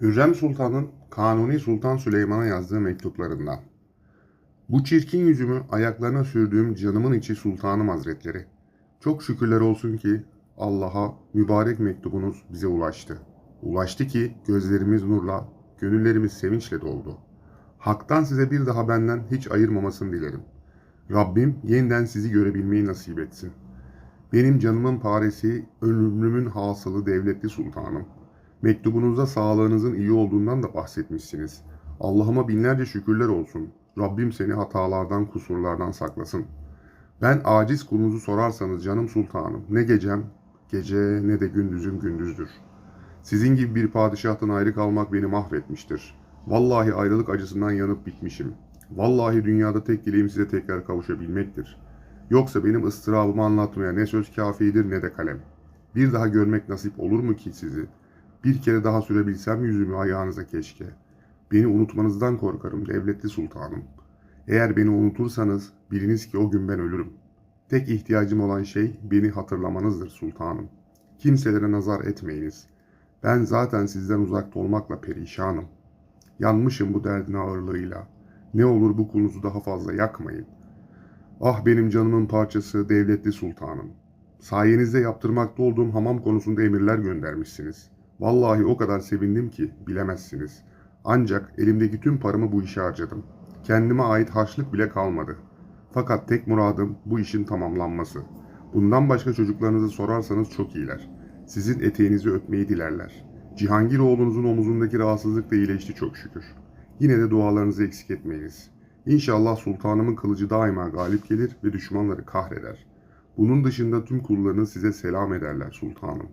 Hürrem Sultan'ın Kanuni Sultan Süleyman'a yazdığı mektuplarından. Bu çirkin yüzümü ayaklarına sürdüğüm canımın içi sultanım hazretleri. Çok şükürler olsun ki Allah'a mübarek mektubunuz bize ulaştı. Ulaştı ki gözlerimiz nurla, gönüllerimiz sevinçle doldu. Hak'tan size bir daha benden hiç ayırmamasını dilerim. Rabbim yeniden sizi görebilmeyi nasip etsin. Benim canımın paresi, ömrümün hasılı devletli sultanım. Mektubunuzda sağlığınızın iyi olduğundan da bahsetmişsiniz. Allah'ıma binlerce şükürler olsun. Rabbim seni hatalardan, kusurlardan saklasın. Ben aciz kulunuzu sorarsanız canım sultanım, ne gecem, gece ne de gündüzüm gündüzdür. Sizin gibi bir padişahtan ayrı kalmak beni mahvetmiştir. Vallahi ayrılık acısından yanıp bitmişim. Vallahi dünyada tek dileğim size tekrar kavuşabilmektir. Yoksa benim ıstırabımı anlatmaya ne söz kafidir ne de kalem. Bir daha görmek nasip olur mu ki sizi? Bir kere daha sürebilsem yüzümü ayağınıza keşke. Beni unutmanızdan korkarım devletli sultanım. Eğer beni unutursanız biliniz ki o gün ben ölürüm. Tek ihtiyacım olan şey beni hatırlamanızdır sultanım. Kimselere nazar etmeyiniz. Ben zaten sizden uzakta olmakla perişanım. Yanmışım bu derdin ağırlığıyla. Ne olur bu kulunuzu daha fazla yakmayın. Ah benim canımın parçası devletli sultanım. Sayenizde yaptırmakta olduğum hamam konusunda emirler göndermişsiniz. Vallahi o kadar sevindim ki bilemezsiniz. Ancak elimdeki tüm paramı bu işe harcadım. Kendime ait harçlık bile kalmadı. Fakat tek muradım bu işin tamamlanması. Bundan başka çocuklarınızı sorarsanız çok iyiler. Sizin eteğinizi öpmeyi dilerler. Cihangir oğlunuzun omuzundaki rahatsızlık da iyileşti çok şükür. Yine de dualarınızı eksik etmeyiniz. İnşallah sultanımın kılıcı daima galip gelir ve düşmanları kahreder. Bunun dışında tüm kullarınız size selam ederler sultanım.